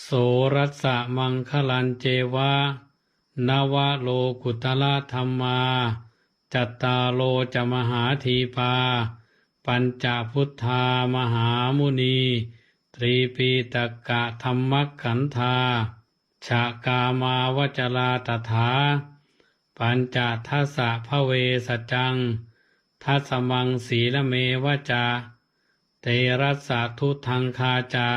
โสรัสะมังคลันเจวะนวะโลกุตละธรรมา จัตตาโลจะมหาทีปา ปัญจพุทธามหามุนี ตรีปีตกะธรรมขันธาชากามาวจลาตถา ปัญจทัสสะพระเวสจังทัสมังสีละเมวจา เตรัสสะทุทังคาจา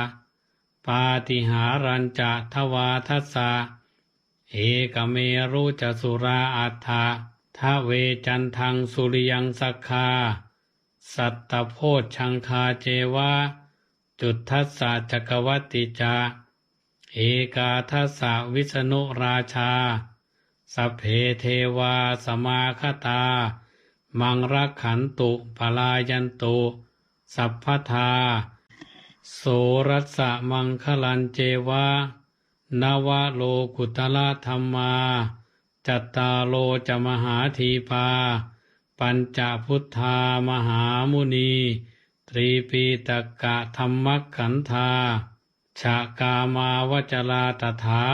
ปาติหารัญจะทวาทัสสะเอกเมรุจสุราอัฏฐะทะเวจันทังสุริยังสักคา สัตตโพชชังคาเจวะ จุดทัสสะจักวัตติจาเอกาทัสสะวิษณุราชา สัพเพเทวาสมาคตา มังรักขันตุปลายันตุ สัพพทา โสรัสะมังคลันเจวะนวะโลกุตละธรรมา จัตตาโลจะมหาทีปา ปัญจพุทธามหามุนี ตรีปีตกะธรรมขันธาชากามาวจลาตถา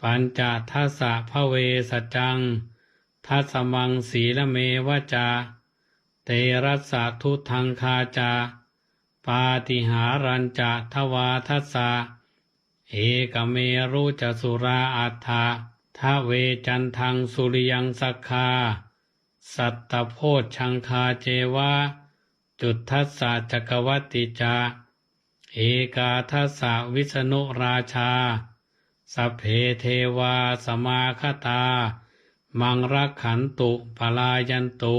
ปัญจทัสสะพระเวสจัง ทัสมังสีละเมวจา เตรัสสะทุทังคาจา ปาติหารัญจะทวาทัสสะเอกเมรุจสุราอัฏฐะทะเวจันทังสุริยังสักคา สัตตโพชชังคาเจวะ จุดทัสสะจักวัตติจาเอกาทัสสะวิษณุราชา สัพเพเทวาสมาคตา มังรักขันตุปลายันตุ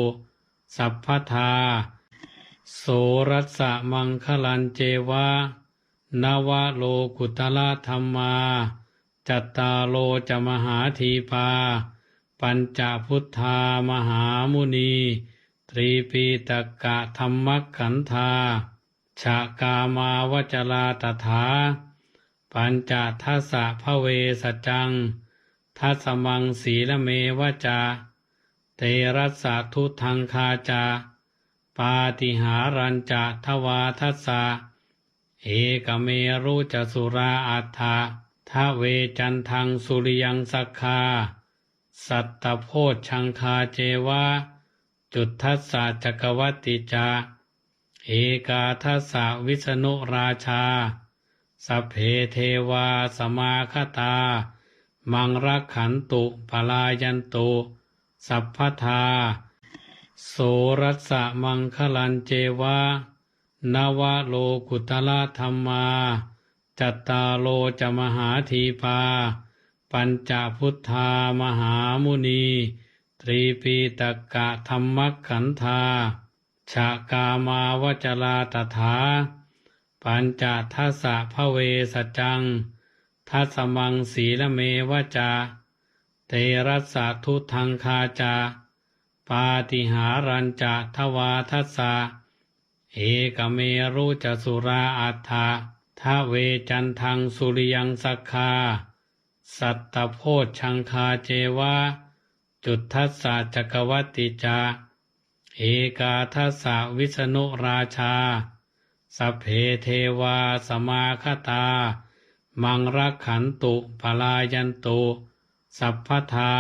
สัพพทา โสรัสสะมังคลันเจวะนวะโลกุตละธรรมา จัตตาโลจะมหาทีปา ปัญจพุทธามหามุนี ตรีปีตกะธรรมขันธาชากามาวจลาตถา ปัญจทัสสะพระเวสจัง ทัสมังสีละเมวจา เตรัสสะทุทังคาจา ปาติหารัญจะทวาทัสสะเอกเมรุจสุราอัฏฐะทะเวจันทังสุริยังสักคา สัตตโพชชังคาเจวะ จุดทัสสะจักวัตติจา เอกาทัสสะวิษณุราชา สัพเพเทวาสมาคตา มังรักขันตุปลายันตุ สัพพทา โสรัสะมังคลันเจวะนวะโลกุตละธรรมา จัตตาโลจะมหาทีปา ปัญจพุทธามหามุนี ตรีปีตกะธรรมขันธาชากามาวจลาตถา ปัญจทัสสะพระเวสจัง ทัสมังสีละเมวจา เตรัสสะทุทังคาจา ปาติหารัญจะทวาทัสสะเอกเมรุจสุราอัฏฐะทะเวจันทังสุริยังสักคา สัตตโพชชังคาเจวะ จุดทัสสะจักวัตติจา เอกาทัสสะวิษณุราชา สัพเพเทวาสมาคตา มังรักขันตุปลายันตุ สัพพทา